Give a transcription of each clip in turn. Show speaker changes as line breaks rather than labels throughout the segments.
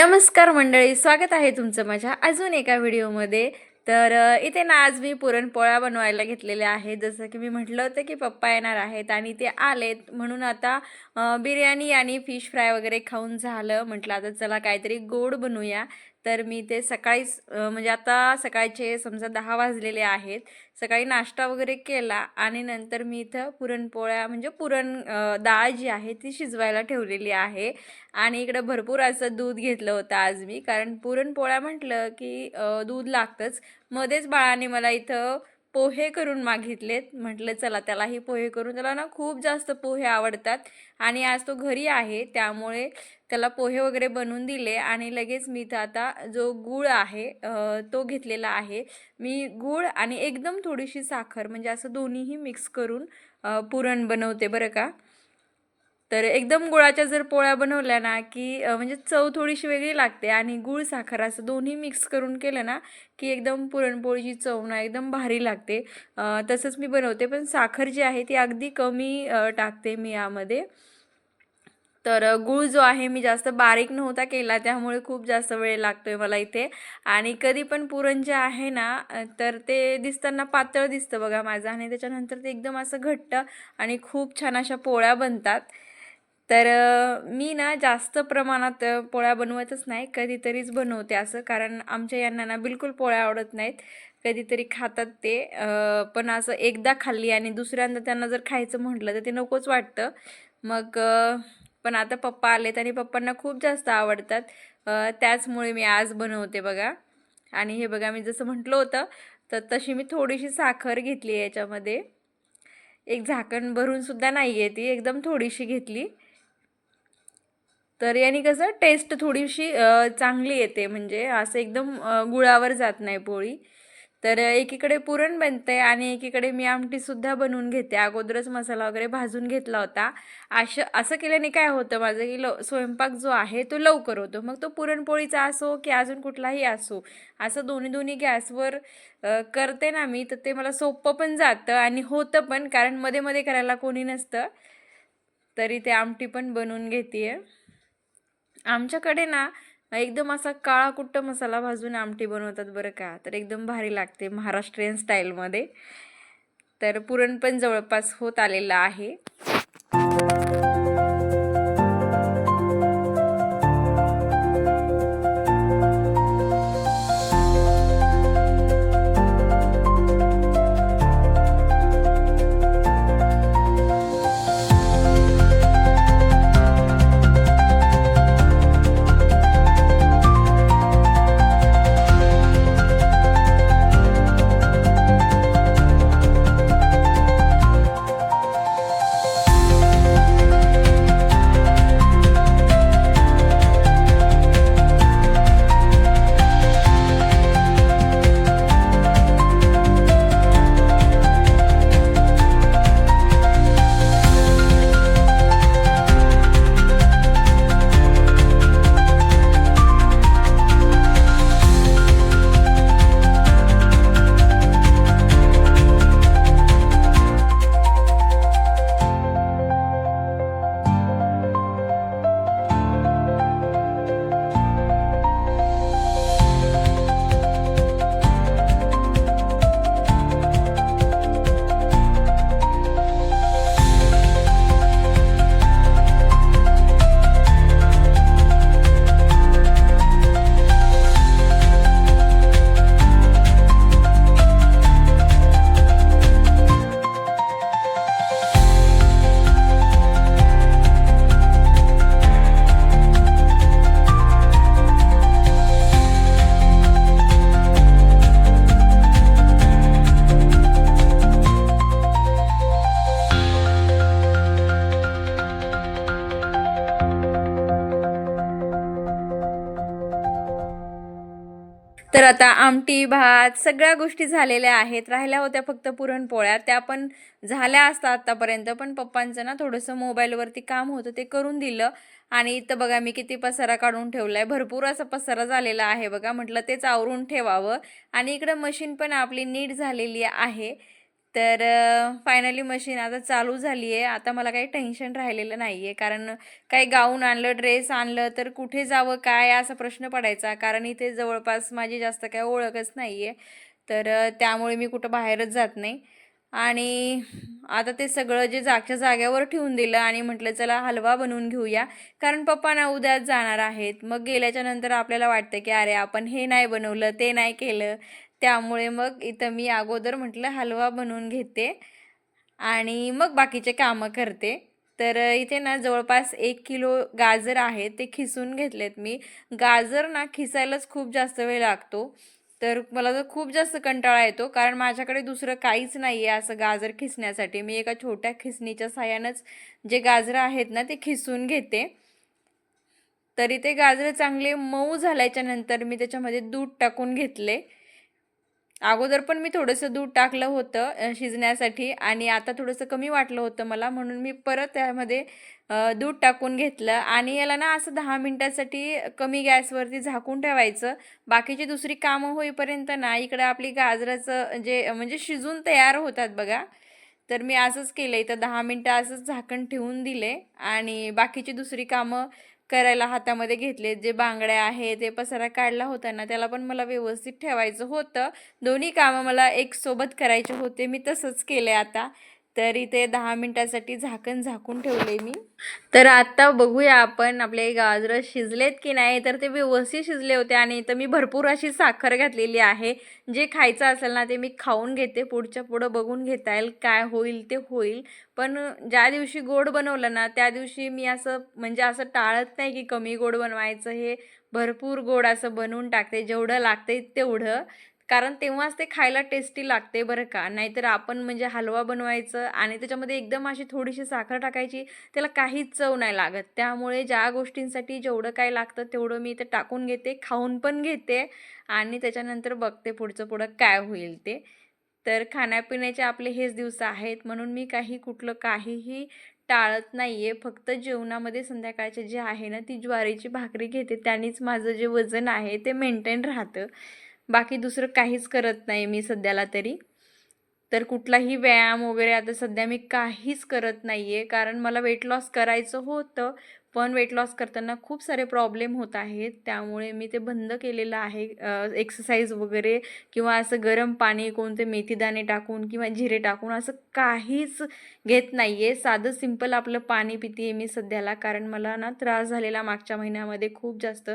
नमस्कार मंडळी स्वागत आहे तुमचं माझ्या अजून एका व्हिडिओमध्ये. तर इथे ना आज मी पुरणपोळ्या बनवायला घेतलेल्या आहेत. जसं की मी म्हटलं होतं की पप्पा येणार आहेत आणि ते आलेत. म्हणून आता बिर्याणी आणि फिश फ्राय वगैरे खाऊन झालं. म्हटलं आता चला काहीतरी गोड बनवूया. तर मी ते सकाळीच म्हणजे आता सकाळचे समजा दहा वाजलेले आहेत सकाळी नाश्ता वगैरे केला आणि नंतर मी इथं पुरणपोळ्या म्हणजे पुरण डाळ जी आहे ती शिजवायला ठेवलेली आहे. आणि इकडं भरपूर असं दूध घेतलं होतं आज मी कारण पुरणपोळ्या म्हटलं की दूध लागतंच. मध्येच बाळाने मला इथं पोहे करून मागितलेत. म्हटलं चला त्यालाही पोहे करून. त्याला ना खूप जास्त पोहे आवडतात आणि आज तो घरी आहे त्यामुळे त्याला पोहे वगैरे बनवून दिले आणि लगेच मी तर आता जो गूळ आहे तो घेतलेला आहे. मी गूळ आणि एकदम थोडीशी साखर म्हणजे असं दोन्हीही मिक्स करून पुरण बनवते बरं का. तर एकदम गुळाच्या जर पोळ्या बनवल्या ना की म्हणजे चव थोडीशी वेगळी लागते आणि गुळ साखर असं दोन्ही मिक्स करून केलं ना की एकदम पुरणपोळीची चव ना एकदम भारी लागते. तसंच मी बनवते. पण साखर जी आहे ती अगदी कमी टाकते मी यामध्ये. तर गूळ जो आहे मी जास्त बारीक नव्हता केला त्यामुळे खूप जास्त वेळ लागतोय मला इथे. आणि कधी पण पुरण जे आहे ना तर ते दिसताना पातळ दिसतं बघा माझं आणि त्याच्यानंतर ते एकदम असं घट्ट आणि खूप छान अशा पोळ्या बनतात. तर मी ना जास्त प्रमाणात पोळ्या बनवतच नाही. कधीतरीच बनवते असं. कारण आमच्या यांना ना बिलकुल पोळ्या आवडत नाहीत. कधीतरी खातात ते. पण असं एकदा खाल्ली आणि दुसऱ्यांदा त्यांना जर खायचं म्हटलं तर ते नकोच वाटतं. मग पण आता पप्पा आलेत आणि पप्पांना खूप जास्त आवडतात. त्याचमुळे मी आज बनवते बघा. आणि हे बघा मी जसं म्हटलं होतं तर तशी मी थोडीशी साखर घेतली आहे याच्यामध्ये. एक झाकण भरून सुद्धा नाही आहे ती. एकदम थोडीशी घेतली. तर याने कसं टेस्ट थोडीशी चांगली येते. म्हणजे असं एकदम गुळावर जात नाही पोळी. तर एकीकडे पुरण बनते आणि एकीकडे मी आमटीसुद्धा बनवून घेते. अगोदरच मसाला वगैरे भाजून घेतला होता. असं असं केल्याने काय होतं माझं की लव स्वयंपाक जो आहे तो लवकर होतो. मग तो पुरणपोळीचा असो की अजून कुठलाही असो असं दोन्ही दोन्ही गॅसवर करते ना मी तर ते मला सोपं पण जातं आणि होतं पण कारण मध्ये मध्ये करायला कोणी नसतं. तरी ते आमटी पण बनवून घेते आहे आमच्याकडे ना एकदम असा काळा कुट्ट मसाला भाजून आमटी बनवतात बरं का. तर एकदम भारी लागते महाराष्ट्रीयन स्टाईलमध्ये. तर पुरण पण जवळपास होत आलेलं आहे. आता आमटी भात सगळ्या गोष्टी झालेल्या आहेत. राहिल्या होत्या फक्त पुरणपोळ्या. त्या पण झाल्या असतात आतापर्यंत पण पप्पांचं ना थोडंसं मोबाईलवरती काम होतं ते करून दिलं. आणि इथं बघा मी किती पसारा काढून ठेवला आहे भरपूर असा पसारा झालेला आहे बघा. म्हटलं तेच आवरून ठेवावं. आणि इकडं मशीन पण आपली नीट झालेली आहे. तर फायनली मशीन आता चालू झाली आहे आता मला काही टेन्शन राहिलेलं नाही आहे कारण काही गाऊन आणलं ड्रेस आणलं तर कुठे जावं काय असा प्रश्न पडायचा. कारण इथे जवळपास माझी जास्त काय ओळखच नाही आहे तर त्यामुळे मी कुठं बाहेरच जात नाही. आणि आता ते सगळं जे जागच्या जाग्यावर ठेवून दिलं आणि म्हटलं चला हलवा बनवून घेऊया. कारण पप्पा ना उद्याच जाणार आहेत. मग गेल्याच्यानंतर आपल्याला वाटतं की अरे आपण हे नाही बनवलं ते नाही केलं. त्यामुळे मग इथं मी अगोदर म्हटलं हलवा बनवून घेते आणि मग बाकीचे कामं करते. तर इथे ना जवळपास एक किलो गाजर आहे ते खिसून घेतलेत मी. गाजर ना खिसायलाच खूप जास्त वेळ लागतो. तर मला तर खूप जास्त कंटाळा येतो कारण माझ्याकडे दुसरं काहीच नाही आहे असं गाजर खिसण्यासाठी. मी एका छोट्या खिसणीच्या साह्यानंच जे गाजरं आहेत ना ते खिसून घेते. तरी ते गाजरं चांगले मऊ झाल्याच्यानंतर मी त्याच्यामध्ये दूध टाकून घेतले. अगोदर पण मी थोडंसं दूध टाकलं होतं शिजण्यासाठी आणि आता थोडंसं कमी वाटलं होतं मला म्हणून मी परत त्यामध्ये दूध टाकून घेतलं आणि याला ना असं दहा मिनटासाठी कमी गॅसवरती झाकून ठेवायचं. बाकीची दुसरी कामं होईपर्यंत ना इकडं आपली गाजराचं जे म्हणजे शिजून तयार होतात बघा. तर मी असंच केलं इथं दहा मिनटं असंच झाकण ठेवून दिले आणि बाकीची दुसरी कामं करायला हातामध्ये घेतले जे बांगड्या आहे ते पसारा काढला होता ना त्याला पण मला व्यवस्थित ठेवायचं होतं. दोन्ही कामं मला एक सोबत करायचे होते मी तसंच केले आता. तर इथे दहा मिनटासाठी झाकण झाकून ठेवले मी. तर आत्ता बघूया आपण आपले गाजरं शिजलेत की नाही. तर ते व्यवस्थित शिजले होते आणि इथं मी भरपूर अशी साखर घातलेली आहे. जे खायचं असेल ना ते मी खाऊन घेते. पुढच्या पुढं बघून घेता येईल काय होईल ते होईल. पण ज्या दिवशी गोड बनवलं ना त्या दिवशी मी असं म्हणजे असं टाळत नाही की कमी गोड बनवायचं. हे भरपूर गोड असं बनवून टाकते. जेवढं लागते तेवढं. कारण तेव्हाच ते खायला टेस्टी लागते बरं का. नाहीतर आपण म्हणजे हलवा बनवायचं आणि त्याच्यामध्ये एकदम अशी थोडीशी साखर टाकायची त्याला काहीच चव नाही लागत. त्यामुळे ज्या गोष्टींसाठी जेवढं काय लागतं तेवढं मी ते टाकून घेते खाऊन पण घेते आणि त्याच्यानंतर बघते पुढचं पुढं काय होईल ते. तर खाण्यापिण्याचे आपले हेच दिवस आहेत म्हणून मी काही कुठलं काहीही टाळत नाही आहे फक्त जेवणामध्ये संध्याकाळचे जे आहे ना ती ज्वारीची भाकरी घेते. त्यानेच माझं जे वजन आहे ते मेंटेन राहतं. बाकी दुसरं काहीच करत नाही मी सध्याला तरी. तर कुठलाही व्यायाम वगैरे आता सध्या मी काहीच करत नाही आहे कारण मला वेट लॉस करायचं होतं पण वेट लॉस करताना खूप सारे प्रॉब्लेम होत आहेत. त्यामुळे मी ते बंद केलेलं आहे. एक्सरसाइज वगैरे किंवा असं गरम पाणी कोणते मेथीदाणे टाकून किंवा जिरे टाकून असं काहीच घेत नाही आहे साधं सिंपल आपलं पाणी पिते आहे मी सध्याला कारण मला ना त्रास झालेला मागच्या महिन्यामध्ये खूप जास्त.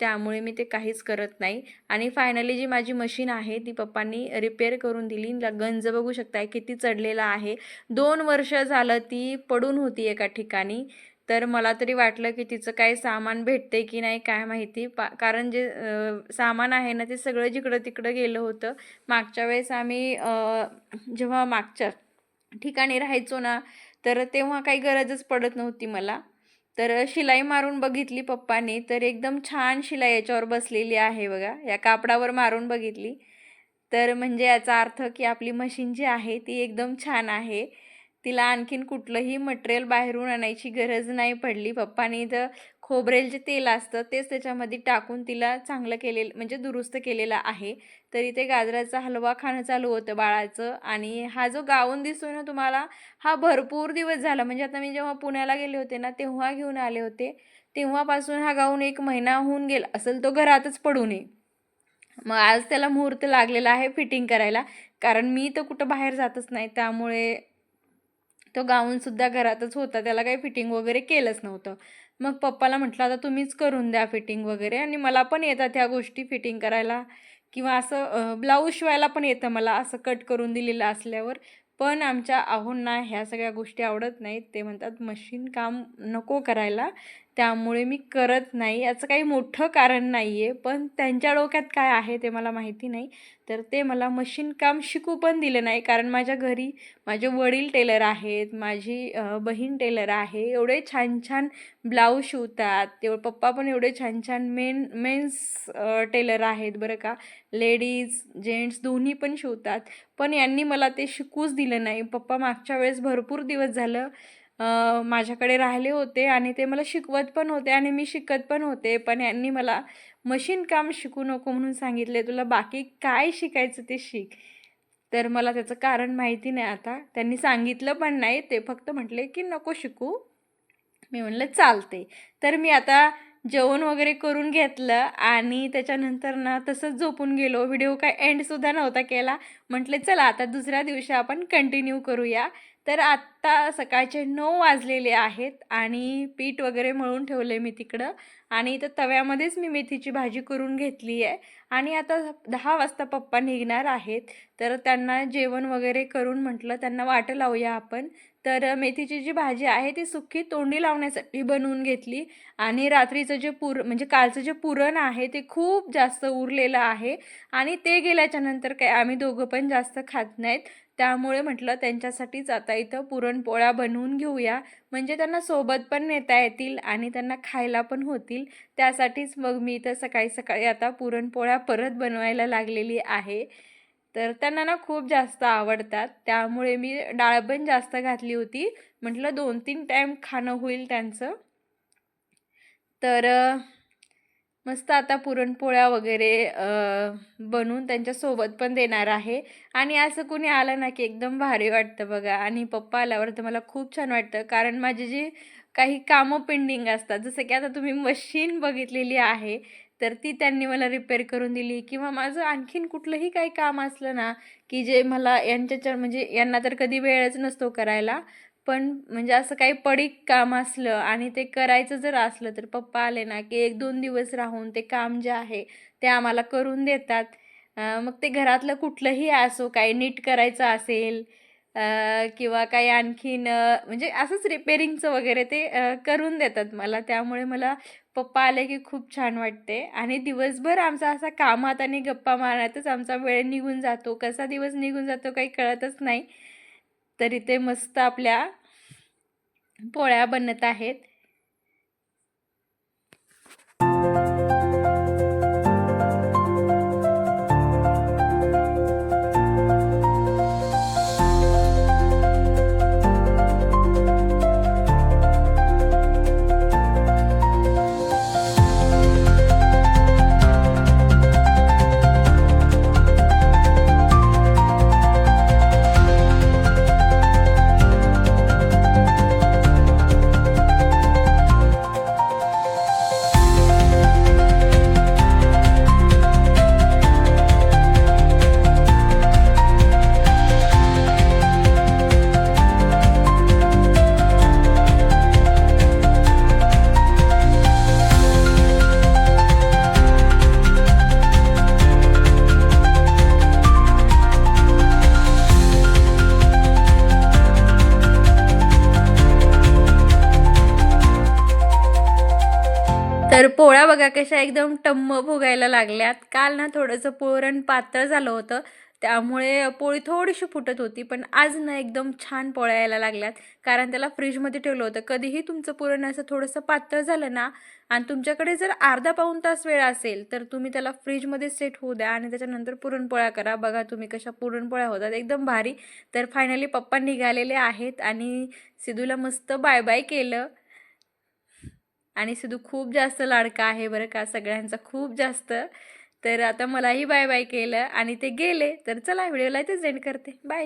त्यामुळे मी ते काहीच करत नाही. आणि फायनली जी माझी मशीन आहे ती पप्पांनी रिपेअर करून दिली. गंज बघू शकताय किती चढलेला आहे. दोन वर्ष झालं ती पडून होती एका ठिकाणी. तर मला तरी वाटलं की तिचं काही सामान भेटते की नाही काय माहिती. पा कारण जे सामान आहे ना ते सगळं जिकडं तिकडं गेलं होतं. मागच्या वेळेस आम्ही जेव्हा मागच्या ठिकाणी राहायचो ना तर तेव्हा काही गरजच पडत नव्हती मला. तर शिलाई मारून बघितली पप्पानी. तर एकदम छान शिलाई याच्यावर बसलेली आहे बघा. या कापडावर मारून बघितली. तर म्हणजे याचा अर्थ की आपली मशीन जी आहे ती एकदम छान आहे. तिला आणखीन कुठलंही मटेरियल बाहेरून आणायची गरज नाही पडली. पप्पानी तर खोबरेल जे तेल असतं तेच त्याच्यामध्ये टाकून तिला चांगलं केलेलं म्हणजे दुरुस्त केलेलं आहे. तरी ते गाजराचा हलवा खाणं चालू होतं बाळाचं आणि हा जो गाऊन दिसतोय ना तुम्हाला हा भरपूर दिवस झाला. म्हणजे आता मी जेव्हा पुण्याला गेले होते ना तेव्हा घेऊन आले होते. तेव्हापासून हा गाऊन एक महिना होऊन गेला. असेल तो घरातच पडू नये. मग आज त्याला मुहूर्त लागलेला आहे फिटिंग करायला. कारण मी तर कुठं बाहेर जातच नाही. त्यामुळे तो गाऊनसुद्धा घरातच होता त्याला काही फिटिंग वगैरे केलंच नव्हतं. मग पप्पाला म्हटलं आता तुम्हीच करून द्या फिटिंग वगैरे. आणि मला पण येतात ह्या गोष्टी फिटिंग करायला. किंवा असं ब्लाऊज शिवायला पण येतं मला असं कट करून दिलेलं असल्यावर. पण आमच्या आहोंना ह्या सगळ्या गोष्टी आवडत नाहीत. ते म्हणतात मशीन काम नको करायला. त्यामुळे मी करत नाही. याचं काही मोठं कारण नाही आहे पण त्यांच्या डोक्यात काय आहे ते मला माहिती नाही. तर ते मला मशीन काम शिकू पण दिलं नाही. कारण माझ्या घरी माझे वडील टेलर आहेत. माझी बहीण टेलर आहे. एवढे छान छान ब्लाऊज शिवतात. तेवढं पप्पा पण एवढे छान छान मेन मेन्स टेलर आहेत बरं का. लेडीज जेंट्स दोन्ही पण शिवतात. पण यांनी मला ते शिकूच दिलं नाही. पप्पा मागच्या वेळेस भरपूर दिवस झालं. माझ्याकडे राहिले होते आणि ते मला शिकवत पण होते आणि मी शिकत पण होते. पण यांनी मला मशीन काम शिकू नको म्हणून सांगितले. तुला बाकी काय शिकायचं ते शिक. तर मला त्याचं कारण माहिती नाही आता. त्यांनी सांगितलं पण नाही. ते फक्त म्हटले की नको शिकू. मी म्हणलं चालते. तर मी आता जेवण वगैरे करून घेतलं आणि त्याच्यानंतर ना तसंच झोपून गेलो. व्हिडिओ काय एंडसुद्धा नव्हता केला. म्हटले चला आता दुसऱ्या दिवशी आपण कंटिन्यू करूया. तर आत्ता सकाळचे नऊ वाजलेले आहेत आणि पीठ वगैरे मळून ठेवले मी तिकडं. आणि इथं तव्यामध्येच मी मेथीची भाजी करून घेतली आहे. आणि आता दहा वाजता पप्पा निघणार आहेत. तर त्यांना जेवण वगैरे करून म्हटलं त्यांना वाटं लावूया आपण. तर मेथीची जी भाजी आहे ती सुकी तोंडी लावण्यासाठी बनवून घेतली. आणि रात्रीचं जे पुर म्हणजे कालचं जे पुरण आहे ते खूप जास्त उरलेलं आहे. आणि ते गेल्याच्यानंतर काय आम्ही दोघं पण जास्त खात नाहीत. त्यामुळे म्हटलं त्यांच्यासाठीच आता इथं पुरणपोळ्या बनवून घेऊया. म्हणजे त्यांना सोबत पण नेता येतील आणि त्यांना खायला पण होतील. त्यासाठीच मग मी इथं सकाळी सकाळी आता पुरणपोळ्या परत बनवायला लागलेली आहे. तर त्यांना ना खूप जास्त आवडतात. त्यामुळे मी डाळ पण जास्त घातली होती. म्हटलं दोन तीन टाईम खाणं होईल त्यांचं. तर मस्त आता पुरणपोळ्या वगैरे बनवून त्यांच्यासोबत पण देणार आहे. आणि असं कुणी आलं ना की एकदम भारी वाटतं बघा. आणि पप्पा आल्यावर तर मला खूप छान वाटतं. कारण माझी जी काही कामं पेंडिंग असतात जसं की आता तुम्ही मशीन बघितलेली आहे तर ती त्यांनी मला रिपेअर करून दिली. किंवा माझं आणखीन कुठलंही काही काम असलं ना की जे मला यांच्याच्या म्हणजे यांना तर कधी वेळच नसतो करायला पण म्हणजे असं काही पडीक काम असलं आणि ते करायचं जर असलं तर पप्पा आले ना की एक दोन दिवस राहून ते काम जे आहे ते आम्हाला करून देतात. मग ते घरातलं कुठलंही असो काही नीट करायचं असेल किंवा काही आणखीन म्हणजे असंच रिपेरिंगचं वगैरे ते करून देतात मला. त्यामुळे मला पप्पा आले की खूप छान वाटते. आणि दिवसभर आमचा असा कामात आणि गप्पा मारण्यातच आमचा वेळ निघून जातो. कसा दिवस निघून जातो काही कळतच नाही. तर इथे मस्त आपल्या पोळ्या बनत आहेत. बघा कशा एकदम टम्म भोगायला लागल्यात. काल ना थोडंसं पोळण पातळ झालं होतं. त्यामुळे पोळी थोडीशी फुटत होती पण आज ना एकदम छान पोळ्या यायला लागल्यात. कारण त्याला फ्रीजमध्ये ठेवलं होतं. कधीही तुमचं पुरण असं थोडंसं पातळ झालं ना आणि तुमच्याकडे जर अर्धा पाऊन तास वेळ असेल तर तुम्ही त्याला फ्रीजमध्ये सेट होऊ द्या आणि त्याच्यानंतर पुरणपोळ्या करा. बघा तुम्ही कशा पुरणपोळ्या होतात. एकदम भारी. तर फायनली पप्पा निघालेले आहेत आणि सिद्धूला मस्त बाय बाय केलं. आणि सिद्धू खूप जास्त लाडका आहे बरं का सगळ्यांचा खूप जास्त. तर आता मलाही बाय बाय केलं आणि ते गेले तर चला व्हिडिओला तेच एंड करते. बाय